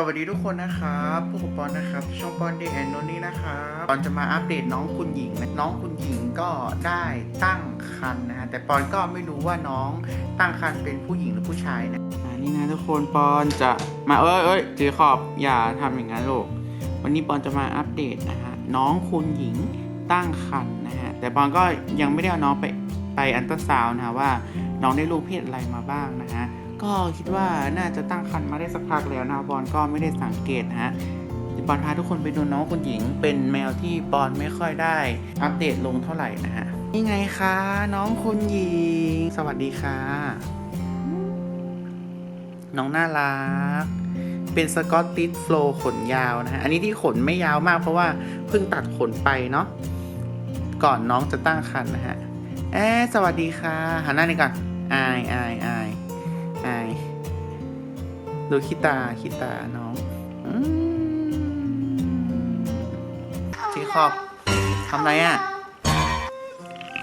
สวัสดีทุกคนนะครับพวกผมปอนนะครับ ช่องปอนเดย์แอนโนนี่นะครับปอนจะมาอัปเดตน้องคุณหญิงนะน้องคุณหญิงก็ได้ตั้งครรภ์นะฮะแต่ปอนก็ไม่รู้ว่าน้องตั้งครรภ์เป็นผู้หญิงหรือผู้ชายนะอ่านี่นะทุกคนปอนจะมาเอ้ยเอ้ยเจคอบอย่าทำอย่างนั้นลูกวันนี้ปอนจะมาอัปเดตนะฮะน้องคุณหญิงตั้งครรภ์นะฮะแต่ปอนก็ยังไม่ได้เอาน้องไปไปอันตราซาวน์นะฮะว่าน้องได้ลูกเพศอะไรมาบ้างนะฮะ ก็คิดว่าน่าจะตั้งครรภ์มาได้สักพักแล้วนะบอลก็ไม่ได้สังเกตนะฮะบอลพาทุกคนไปดูน้องคุณหญิง เป็นแมวที่บอลไม่ค่อยได้ อัปเดตลงเท่าไหร่นะฮะนี่ไงคะ น้องคุณหญิง สวัสดีค่ะ น้องน่ารัก เป็นสกอตติชโฟลขนยาวนะฮะ อันนี้ที่ขนไม่ยาวมากเพราะว่าเพิ่งตัดขนไปเนาะก่อนน้องจะตั้งครรภ์นะฮะเอสวัสดีค่ะหันหน้านี่ก่อนอายอายอาย อาย ดูขี้ตาขี้ตาน้องอืมจีขอบทำไรอะ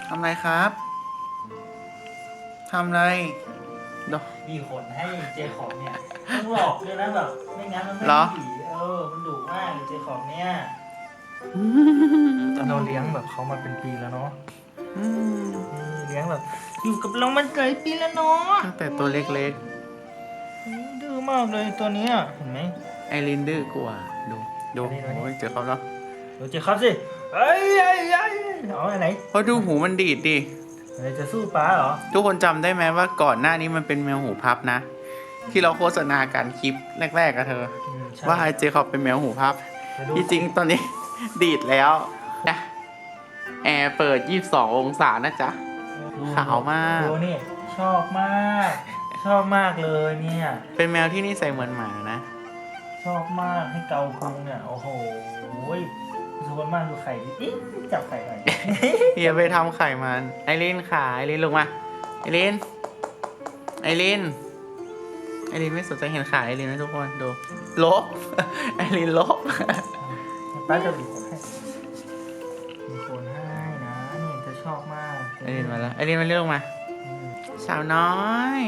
ทำไรครับทำไรดอก มีขนให้เจคอบเนี่ยต้องหลอกด้วยนะแบบไม่งั้นมันไม่เหรอ ผีเออมันดุมากเลยเจคอบเนี่ยอืมเราเลี้ยงแบบเขามาเป็นปีแล้วเนาะอืมนี่เลี้ยงแบบ อยู่กับเรามันหลายปีแล้วเนาะตั้งแต่ตัวเล็กดื้อมากเลยตัวเนี้ยเห็นไหม ๆ ไอรินดื้อกว่า ดูดูอันนี้อันนี้โอ้ยเจอเขาแล้วเดี๋ยวเจคอบสิเอ้ยเอ้ยเอ้ยเอาอันไหนเพราะดูหูมันดีดดิอะไรจะสู้ป้าเหรอทุกคนจำได้ไหมว่าก่อนหน้านี้มันเป็นแมวหูพับนะ ที่เราโฆษณาการคลิปแรกๆกับเธอ อืมใช่ว่าไอเจคอบเป็นแมวหูพับแต่ดูที่จริงตอนนี้ ดีดแล้วนะแอร์เปิด 22 องศานะจ๊ะ ดูขาวมาก ดูนี่ชอบมาก ชอบมากเลยเนี่ย เป็นแมวที่นิสัยเหมือนหมานะ ชอบมากให้เกาพุงเนี่ยโอ้โหยสุวรรณมากดูไข่ดิอิ๊ะจับไข่หน่อยอย่าไปทำไข่มันไอรินขาไอรินลงมาไอรินไอรินไอรินไม่สนใจเห็นขาไอรินนะทุกคนดูลบไอรินลบป้าจะบีบขนให้ ไอรินมาแล้วไอรินมาเรียกมาอืมสาวน้อย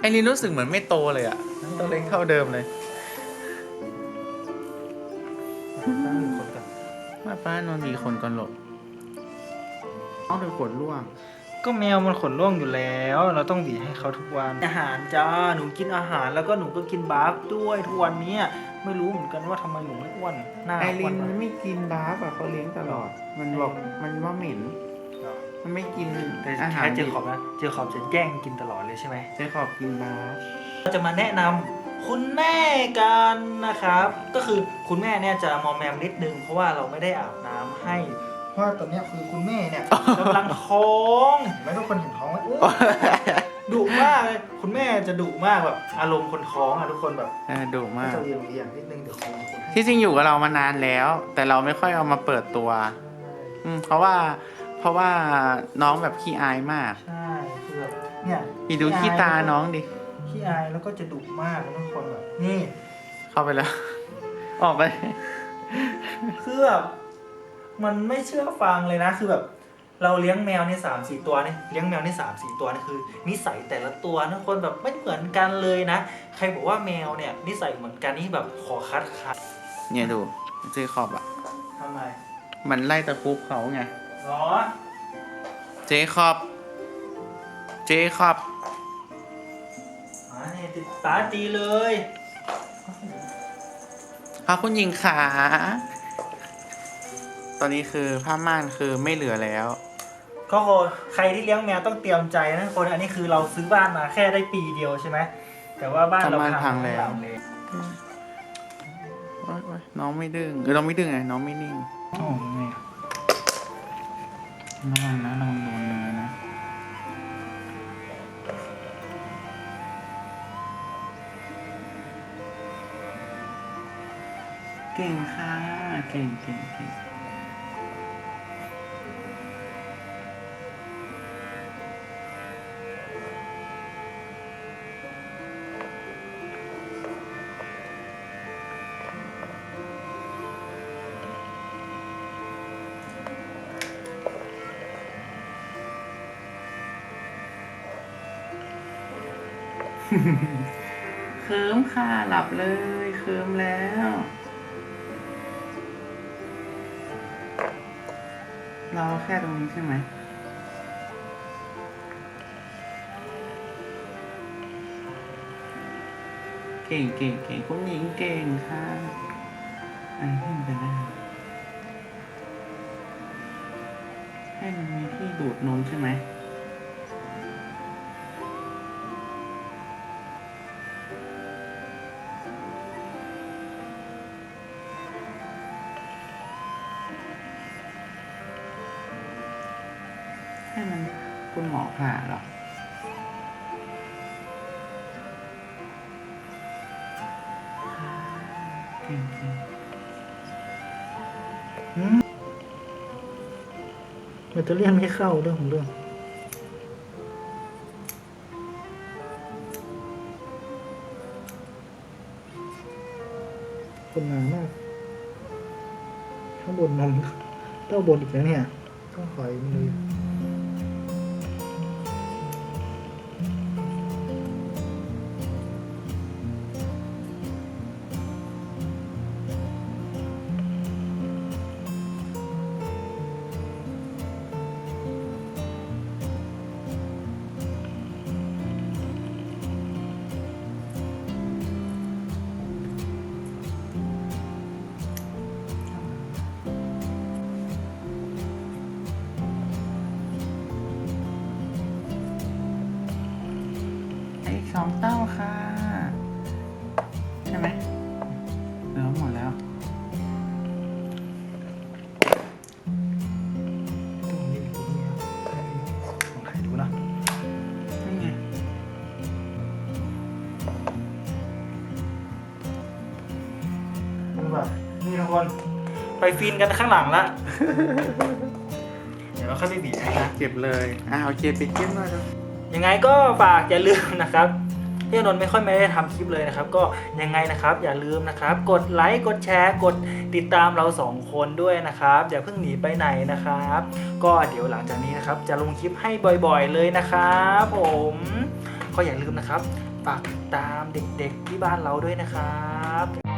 ไอรินรู้สึกเหมือนไม่โตเลยอะตัวเล็กเท่าเดิมเลยป้าบีบขนกันว่าป้านอนดีคนก่อนหลบต้องเธอขนร่วง ก็แมวมันขนร่วงอยู่แล้ว เราต้องบีบให้เขาทุกวัน อาหารจ้า หนูกินอาหารแล้วก็หนูก็กินบาร์ฟด้วยทุกวันเนี้ยไม่รู้เหมือนกันว่าทำไมหนูไม่อ้วนหน้าไออ้ริวนนมามันไม่กินบาร์ฟอะเขาเลี้ยงตลอด มันบอกมันว่าเหม็น มันไม่กินแต่อาหารแค่เจอขอบนะ เจอขอบจะแย่งกินตลอดเลยใช่ไหมเจ๊ขอบกินบาร์ฟเราจะมาแนะนำคุณแม่กันนะครับ ก็คือคุณแม่เนี่ยจะมอมแมมนิดนึง เพราะว่าเราไม่ได้อาบน้ำให้ เพราะว่าตอนเนี้ยคือคุณแม่เนี่ยกำลังท้องเห็นไหมทุกคนเห็นท้องไหมอุ๊ยดุมากเลยคุณแม่จะดุมากแบบอารมณ์คนท้องอะทุกคนแบบเออดุมากจะเรียงเรียงนิดนึงเดี๋ยวคุณคุณให้ที่จริงอยู่กับเรามานานแล้ว แต่เราไม่ค่อยเอามาเปิดตัว อืมเพราะว่า เพราะว่าน้องแบบขี้อายมากใช่คือแบบเนี่ยอีดูขี้ตาน้องดิ ขี้อายแล้วก็จะดุมากทุกคนแบบนี่ เข้าไปแล้ว ออกไป คือแบบมันไม่เชื่อฟังเลยนะคือแบบ เราเลี้ยงแมวเนี่ยสามสี่ตัวเนี่ยเลี้ยงแมวเนี่ยสามสี่ตัวนี่คือ นิสัยแต่ละตัวนะคนแบบไม่เหมือนกันเลยนะ ใครบอกว่าแมวเนี่ย นิสัยเหมือนกันนี่แบบขอคัดคัดเนี่ยดูเจคอบอะทำไมมันไล่ตะครุบเขาไง หรอเจคอบ เจคอบมาเนี่ยติดตาตีเลยพาคุณหญิงขา ตอนนี้คือผ้าม่านคือไม่เหลือแล้ว ก็คนใครที่เลี้ยงแมวต้องเตรียมใจนะคนอันนี้คือเราซื้อบ้านมาแค่ได้ปีเดียวใช่ไหมแต่ว่าบ้านเราทำบ้านพังแล้วเลยโอ๊ยโอ๊ยน้องไม่ดึงเออน้องไม่ดึงไงน้องไม่นิ่ง โอ้ไง ระวังนะระวังโดนเนื้อนะเก่งค่ะ เก่งเก่งเก่ง ขคิมค่ะหลับเลยเคิมแล้วเราแค่ตรงนี้ใช่ไหมเก่งเก่งเก่งคุณหญิงเก่งค่ะอันนี้มันเป็นอะไรให้มันมีที่ดูดนมใช่ไหม คุณหมอผ่าหรอเก่งเก่งแบตเตอรี่ไม่เข้าเรื่องของเรื่องคนหนามากข้างบนนมเต้าบนอีกแล้วเนี่ย ต้องคอยมือ อีกสองเต้าค่ะ ใช่ไหมเหลือหมดแล้วต้องนี่ตรงนี้ครับลองถ่ายดูนะนี่ไงมันแบบนี่ทุกคน ไปฟินกันข้างหลังละ เดี๋ยวเราเข้าไปบีบนะ เก็บเลย อ่าโอเคปิดคลิปหน่อยเถอะยังไงก็ฝากอย่าลืมนะครับ พี่อนนท์ไม่ค่อยไม่ได้ทำคลิปเลยนะครับ ก็ยังไงนะครับอย่าลืมนะครับ กดไลค์กดแชร์ กดติดตามเราสองคนด้วยนะครับ อย่าเพิ่งหนีไปไหนนะครับ ก็เดี๋ยวหลังจากนี้นะครับ จะลงคลิปให้บ่อยๆเลยนะครับผมก็อย่าลืมนะครับฝากติดตามเด็กๆที่บ้านเราด้วยนะครับ